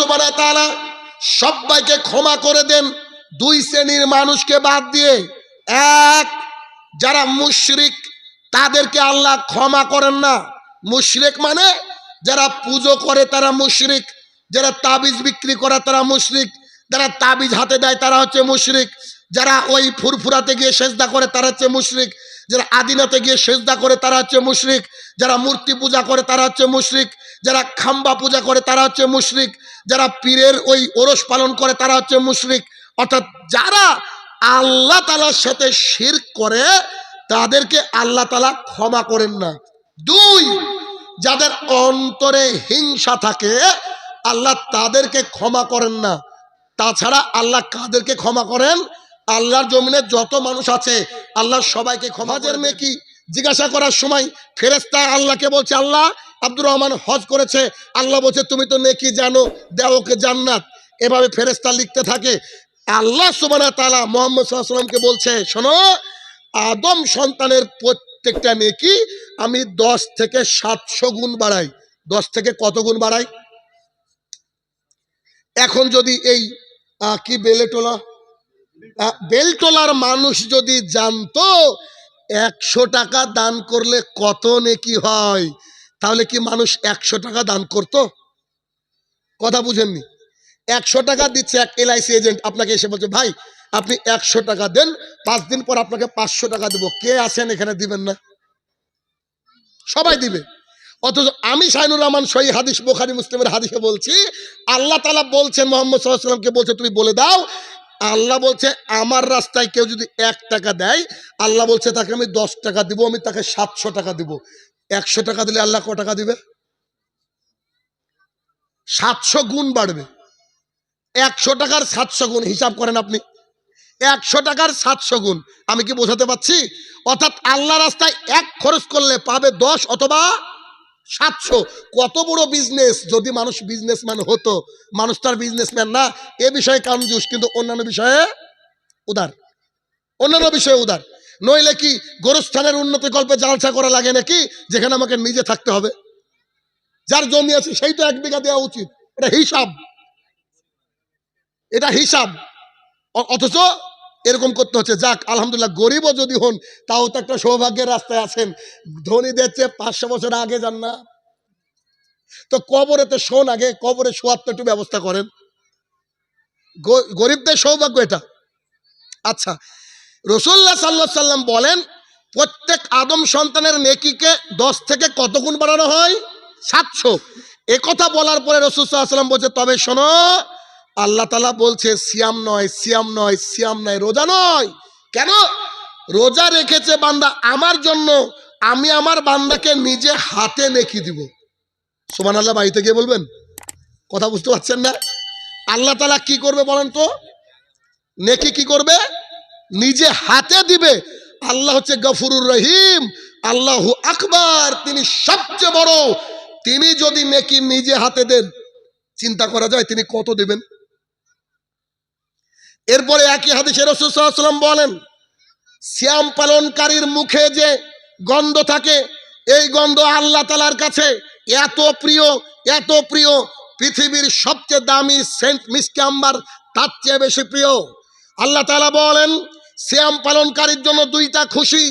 সুবহানাহু ওয়া সবাইকে ক্ষমা করে দেন। দুই শ্রেণির মানুষকে বাদ দিয়ে এক, যারা মুশরিক, তাদেরকে আল্লাহ ক্ষমা করেন না। মুশরিক মানে যারা পুজো করে তারা মুশরিক, যারা তাবিজ বিক্রি করে তারা মুশরিক, যারা তাবিজ হাতে দেয় তারা হচ্ছে মুশরিক, যারা ওই ফুরফুরাতে গিয়ে সেজদা করে তারা হচ্ছে মুশরিক। যারা আদিনাতে গিয়ে সেজদা করে, তারা হচ্ছে মুশরিক। যারা মূর্তি পূজা করে, তারা হচ্ছে মুশরিক। যারা খাম্বা পূজা করে, তারা হচ্ছে মুশরিক। যারা পীরের ওই ওরস পালন করে, তারা হচ্ছে মুশরিক। অর্থাৎ যারা আল্লাহ তালার সাথে শির করে, তাদেরকে আল্লাহ তালা ক্ষমা করেন না। দুই, যাদের অন্তরে হিংসা থাকে, আল্লাহ তাদেরকে ক্ষমা করেন না। তাছাড়া আল্লাহ কাদেরকে ক্ষমা করেন? আল্লাহর জমিনে যত মানুষ আছে আল্লাহ সবাইকে ক্ষমাজের মেয়ে কি জিজ্ঞাসা করার সময় ফেরেস্তা আল্লাহকে বলছে আল্লাহ আব্দুর রহমান হজ করেছে। আল্লাহ বলছে তুমি তো নেকি জানো দেওকে জান্নাত। এভাবে ফেরেস্তা লিখতে থাকে। আল্লাহ সুবানা তালা মোহাম্মদ সাল্লামকে বলছে শোনো আদম সন্তানের প্রত্যেকটা নেকি আমি দশ থেকে সাতশো গুণ বাড়াই। দশ থেকে কত গুণ বাড়াই? এখন যদি এই কি বেলেটোলা বেলটোলার মানুষ যদি জানতো, একশো টাকা দান করলে কত নেকি হয়? তাহলে কি মানুষ একশো টাকা দান করতো? কথা বুঝেননি। একশো টাকা দিচ্ছে এক এলআইসি এজেন্ট, আপনাকে এসে বলছে, ভাই, আপনি একশো টাকা দেন, পাঁচ দিন পর আপনাকে পাঁচশো টাকা দেবো। কে আছেন এখানে দিবেন না? সবাই দিবে। অথচ আমি শাহিনুর রহমান সই হাদিস বোখারি মুসলিমের হাদিসে বলছি, আল্লাহ তালা বলছেন, মোহাম্মদ সাল্লাহ সাল্লামকে বলছে, তুমি বলে দাও আল্লাহ বলছে, আমার রাস্তায় কেউ যদি এক টাকা দেয়, আল্লাহ বলছে, তাকে আমি দশ টাকা দিব, আমি তাকে সাতশো টাকা দিব। একশো টাকা দিলে আল্লাহ ক টাকা দিবে? সাতশো গুণ বাড়বে। একশো টাকার সাতশো গুণ, হিসাব করেন আপনি। একশো টাকার সাতশো গুণ, আমি কি বোঝাতে পারছি? অর্থাৎ আল্লাহ রাস্তায় এক খরচ করলে পাবে দশ অথবা সাতশো। কত বড় বিজনেস যদি মানুষ বিজনেসম্যান হতো, মানুষ তার বিজনেসম্যান না, এ বিষয়ে কামজুস কিন্তু অন্যান্য বিষয়ে উদার। অন্যান্য বিষয়ে উদার। নইলে কি গোরস্থানের উন্নতি কল্পে জালসা করা লাগে নাকি? যেখানে আমাকে নিজে থাকতে হবে। যার জমি আছে, সেই তো এক বিঘা দেওয়া উচিত। এটা হিসাব। এটা হিসাব। অথচ এরকম করতে হচ্ছে। যাক, আলহামদুলিল্লাহ, গরিবও যদি হন, তাও তো একটা সৌভাগ্যের রাস্তায় আছেন। ধনীদের চেয়ে পাঁচশো বছর আগে যান না। তো কবরেতে শোন আগে, কবরে তো একটু ব্যবস্থা করেন। গরিবদের সৌভাগ্য এটা। আচ্ছা রসুল্লাহ সাল্লাহ সাল্লাম বলেন, প্রত্যেক আদম সন্তানের নেকিকে দশ থেকে কত গুণ বাড়ানো হয়? সাতশো। কথা বলার পরে রসুল সাল্লাম বলছে, তবে শোনো আল্লাহ তালা বলছে, সিয়াম নয় সিয়াম নয় সিয়াম নয়, রোজা নয়। কেন? রোজা রেখেছে বান্দা আমার জন্য, আমি আমার বান্দাকে নিজে হাতে নেকি দিব। সোমান আল্লাহ বাড়িতে গিয়ে বলবেন? কথা বুঝতে পারছেন না? আল্লাহ তালা কি করবে বলেন তো? নেকি কি করবে? নিজে হাতে দিবে। আল্লাহ হচ্ছে গফুরুর রহিম, আল্লাহ আকবার, তিনি সবচেয়ে বড়। তিনি যদি নেকি নিজে হাতে দেন, চিন্তা করা যায় তিনি কত দেবেন? এরপরে একই হাদিসে রসুলাম বলেন শ্যাম পালনকারীর মুখে যে গন্ধ থাকে, এই গন্ধ আল্লাহ তালার কাছে এত প্রিয় এত প্রিয়, পৃথিবীর সবচেয়ে দামি সেন্ট মিসকে আম্বার তার চেয়ে বেশি প্রিয়। আল্লাহ তালা বলেন শ্যাম পালনকারীর জন্য দুইটা খুশি,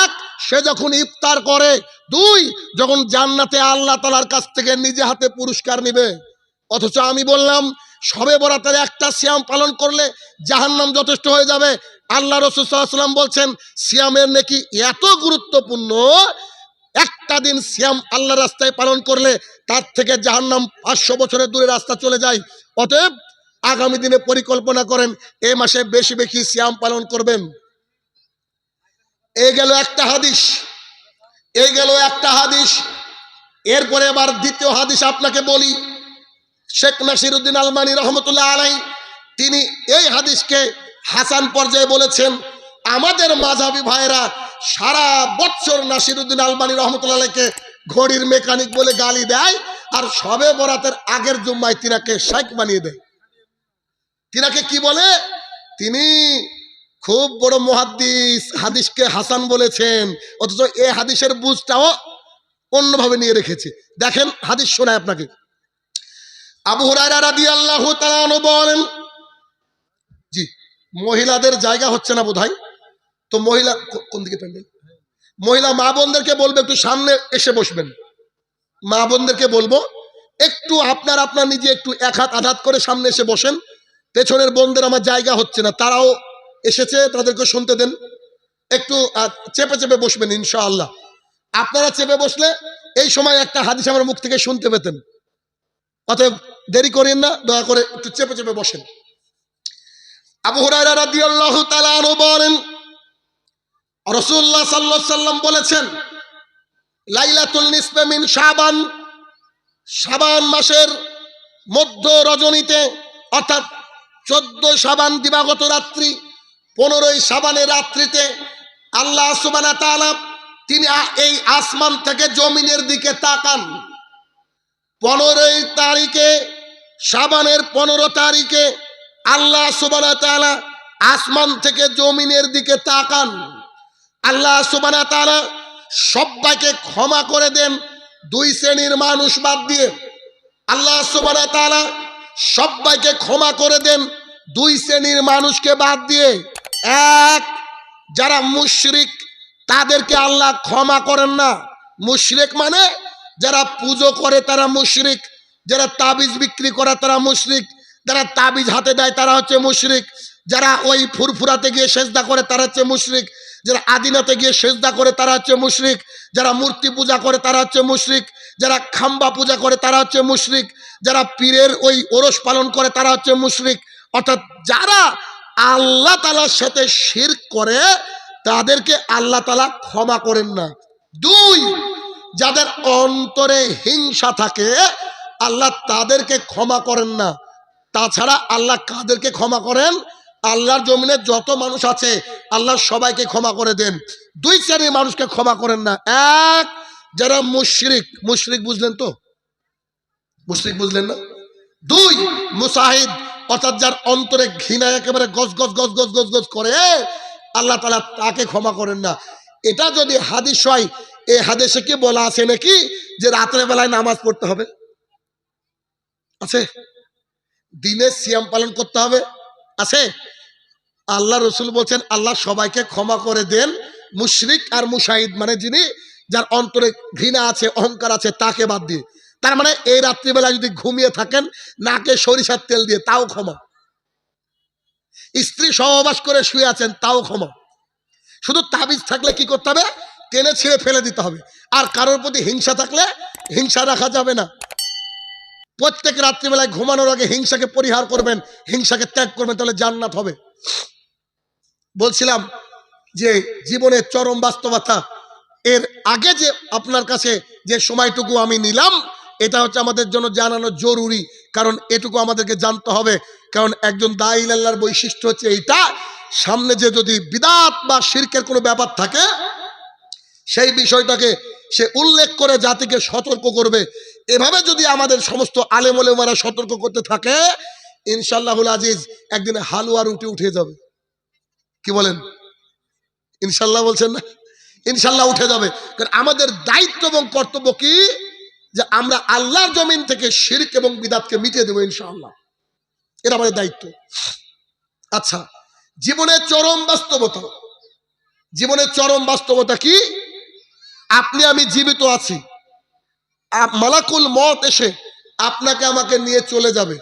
এক, সে যখন ইফতার করে, দুই, যখন জান্নাতে আল্লাহ তালার কাছ থেকে নিজে হাতে পুরস্কার নিবে। অথচ আমি বললাম সবে বরাতের একটা সিয়াম পালন করলে জাহান্নাম যথেষ্ট হয়ে যাবে। আল্লাহ রসুলাম বলছেন, সিয়ামের নাকি এত গুরুত্বপূর্ণ, একটা দিন সিয়াম আল্লাহ রাস্তায় পালন করলে তার থেকে জাহান্নাম পাঁচশো বছরের দূরে রাস্তা চলে যায়। অতএব আগামী দিনে পরিকল্পনা করেন, এ মাসে বেশি বেশি সিয়াম পালন করবেন। এই গেল একটা হাদিস, এই গেল একটা হাদিস। এরপরে আবার দ্বিতীয় হাদিস আপনাকে বলি। শেখ নাসিরুদ্দিন আলমানি রহমতুল্লাহ আলাই, তিনি এই হাদিসকে হাসান পর্যায়ে বলেছেন, আমাদের মাঝাবি ভাইরা সারা বছর নাসিরুদ্দিন আলমানি রহমতুল্লাহ আলাইকে ঘড়ির মেকানিক বলে গালি দেয় আর সবে বরাতের আগের জুম্মায় তিনাকে শেখ বানিয়ে দেয়। তিনাকে কি বলে? তিনি খুব বড় মহাদ্দিস হাদিসকে হাসান বলেছেন, অথচ এ হাদিসের বুঝটাও অন্যভাবে নিয়ে রেখেছে। দেখেন হাদিস শোনায় আপনাকে। আবু হুরায়রা রাদিয়াল্লাহু তাআলা আনহু বলেন, জি, মহিলাদের জায়গা হচ্ছে না বোধহয়? তো মহিলা কোন দিকে প্যান্ডেল? মহিলা মা বোনদেরকে বলবে, একটু সামনে এসে বসবেন। মা বোনদেরকে বলব, একটু আপনার আপনার নিজে একটু এক হাত আঘাত করে সামনে এসে বসেন। পেছনের বোনদের আমার জায়গা হচ্ছে না। তারাও এসেছে, তাদেরকে শুনতে দেন। একটু চেপে চেপে বসবেন ইনশাআল্লাহ। আপনারা চেপে বসলে এই সময় একটা হাদিস আমার মুখ থেকে শুনতে পেতেন। অতএব দেরি করেন না, দয়া করে একটু চেপে চেপে বসেন। আবু হুরায়রা রাদিয়াল্লাহু তাআলা আনহু বলেন, রাসূলুল্লাহ সাল্লাল্লাহু সাল্লাম বলেছেন, লাইলাতুল নিসফে মিন শাবান শাবান মাসের মধ্য রজনীতে, অর্থাৎ চোদ্দ শাবান দিবাগত রাত্রি, পনেরোই শাবানের রাত্রিতে আল্লাহ সুবানা তাআলা তিনি এই আসমান থেকে জমিনের দিকে তাকান। পনেরোই তারিখে সাবানের পনেরো তারিখে আল্লাহ সুবানা তাআলা আসমান থেকে জমিনের দিকে তাকান। আল্লাহ সুবানা তাআলা সবাইকে ক্ষমা করে দেন, দুই শ্রেণির মানুষ বাদ দিয়ে। আল্লাহ সুবানা তালা সবাইকে ক্ষমা করে দেন, দুই শ্রেণির মানুষকে বাদ দিয়ে। এক, যারা মুশরিক, তাদেরকে আল্লাহ ক্ষমা করেন না। মুশরিক মানে যারা পুজো করে তারা মুশরিক, যারা তাবিজ বিক্রি করে তারা মুশরিক, যারা তাবিজ হাতে দেয় তারা হচ্ছে মুশরিক, যারা ওই ফুরফুরাতে গিয়ে সেজদা করে তারা হচ্ছে মুশরিক, যারা আদিনাতে গিয়ে সেজদা করে তারা হচ্ছে মুশরিক, যারা মূর্তি পূজা করে তারা হচ্ছে মুশরিক, যারা খাম্বা পূজা করে তারা হচ্ছে মুশরিক, যারা পীরের ওই ওরস পালন করে তারা হচ্ছে মুশরিক। অর্থাৎ যারা আল্লাহ তালার সাথে শির করে, তাদেরকে আল্লাহ তালা ক্ষমা করেন না। দুই যাদের অন্তরে হিংসা থাকে, আল্লাহ তাদেরকে ক্ষমা করেন না। তাছাড়া আল্লাহ কাদেরকে ক্ষমা করেন? আল্লাহর জমিনে যত মানুষ আছে, আল্লাহ সবাইকে ক্ষমা করে দেন। দুই শ্রেণির মানুষকে ক্ষমা করেন না। এক, যারা মুশরিক মুশরিক বুঝলেন তো? মুশরিক বুঝলেন না? দুই, মুসাহিদ, অর্থাৎ যার অন্তরে ঘৃণা একেবারে গজ গজ গজ গজ গজ গজ করে, আল্লাহ তালা তাকে ক্ষমা করেন না। এটা যদি হাদিস হয় এই হাদিসে কি বলা আছে নাকি যে রাতের বেলায় নামাজ পড়তে হবে? আছে? দিনে সিয়াম পালন করতে হবে। আছে? আল্লাহ রসুল বলছেন, আল্লাহ সবাইকে ক্ষমা করে দেন, মুশরিক আর মুশাহিদ মানে যিনি যার অন্তরে ঘৃণা আছে, অহংকার আছে, তাকে বাদ দিয়ে। তার মানে এই রাত্রিবেলা যদি ঘুমিয়ে থাকেন, নাকে সরিষার তেল দিয়ে, তাও ক্ষমা। স্ত্রী সহবাস করে শুয়ে আছেন, তাও ক্ষমা। শুধু তাবিজ থাকলে কি করতে হবে? টেনে ছিঁড়ে ফেলে দিতে হবে। আর কারোর প্রতি হিংসা থাকলে হিংসা রাখা যাবে না। প্রত্যেক রাত্রিবেলায় ঘুমানোর আগে হিংসাকে পরিহার করবেন, হিংসাকে ত্যাগ করবেন, তাহলে জান্নাত হবে। বলছিলাম যে জীবনের চরম বাস্তবতা, এর আগে যে আপনার কাছে যে সময়টুকু আমি নিলাম, এটা হচ্ছে আমাদের জন্য জানানো জরুরি, কারণ এটুকু আমাদেরকে জানতে হবে। কারণ একজন দাইল আল্লাহর বৈশিষ্ট্য হচ্ছে এইটা, সামনে যে যদি বিদাত বা শিরকের কোনো ব্যাপার থাকে সেই বিষয়টাকে সে উল্লেখ করে জাতিকে সতর্ক করবে। এভাবে যদি আমাদের সমস্ত আলেমলেমারা সতর্ক করতে থাকে ইনশাল্লাহুল আজিজ একদিন হালুয়া রুটি উঠে যাবে। কি বলেন? ইনশাল্লাহ বলছেন না? ইনশাল্লাহ উঠে যাবে। কারণ আমাদের দায়িত্ব এবং কর্তব্য কি? যে আমরা আল্লাহর জমিন থেকে শিরক এবং বিদাতকে মিটিয়ে দেবো ইনশাআল্লাহ। এটা আমাদের দায়িত্ব। আচ্ছা জীবনের চরম বাস্তবতা। জীবনের চরম বাস্তবতা কি? আপনি, আমি জীবিত আছি। মালাকুল মত এসে আপনাকে আমাকে নিয়ে চলে যাবে।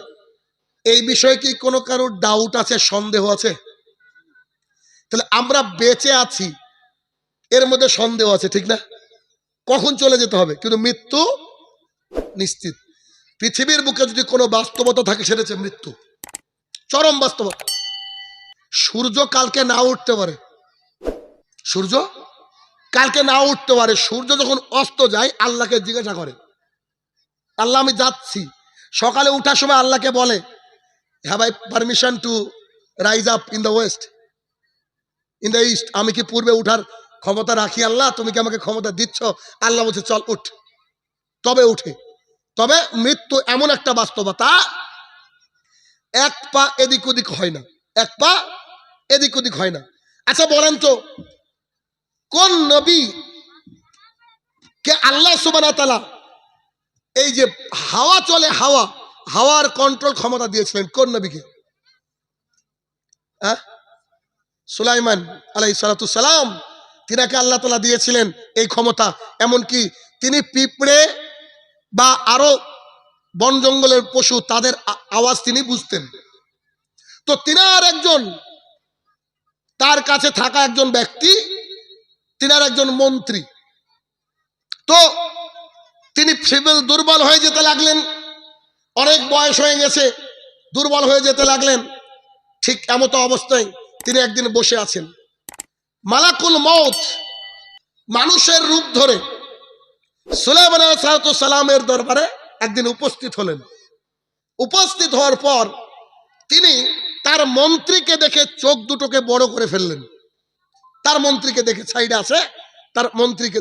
এই বিষয়ে কি কোনো কারোর ডাউট আছে, সন্দেহ আছে? তাহলে আমরা বেঁচে আছি, এর মধ্যে সন্দেহ আছে, ঠিক না? কখন চলে যেতে হবে? কিন্তু মৃত্যু নিশ্চিত। পৃথিবীর বুকে যদি কোনো বাস্তবতা থাকে, সেটা হচ্ছে মৃত্যু। চরম বাস্তবতা। সূর্য কালকে না উঠতে পারে। সূর্য কালকে না উঠতে পারে, সূর্য যখন অস্ত যায়, আল্লাহকে জিজ্ঞাসা করে। আল্লাহ, আমি যাচ্ছি। সকালে উঠার সময় আল্লাহকে বলে have I permission to rise up in the west in the east আমি কি পূর্বে উঠার ক্ষমতা রাখি আল্লাহ? তুমি কি আমাকে ক্ষমতা দিচ্ছ? আল্লাহ বলছে, চল, উঠ। তবে উঠে। তবে মৃত্যু এমন একটা বাস্তবতা, এক পা এদিক ওদিক হয় না। এক পা এদিক ওদিক হয় না। আচ্ছা বলেন তো কোন নবী কে আল্লাহ সুবানা এই যে হাওয়া চলে, হাওয়া, হাওয়ার কন্ট্রোল ক্ষমতা দিয়েছিলেন, কোন নবীকে? হ্যাঁ? সুলাইমান আলাই সালাম, তিনাকে আল্লাহ তালা দিয়েছিলেন এই ক্ষমতা। এমনকি তিনি পিঁপড়ে বা আরও বন জঙ্গলের পশু, তাদের আওয়াজ তিনি বুঝতেন। তো তিনার একজন, তার কাছে থাকা একজন ব্যক্তি তিনার একজন মন্ত্রী। তো তিনি ফিবেল দুর্বল হয়ে যেতে লাগলেন। অনেক বয়স হয়ে গেছে, দুর্বল হয়ে যেতে লাগলেন। ঠিক এমত অবস্থায় তিনি একদিন বসে আছেন। মালাকুল মৌত মানুষের রূপ ধরে সুলাইমান সালামের দরবারে একদিন উপস্থিত হলেন। উপস্থিত হওয়ার পর তিনি তার মন্ত্রীকে দেখে চোখ দুটোকে বড় করে ফেললেন। তার মন্ত্রীকে দেখে সাইডে আছে তার মন্ত্রীকে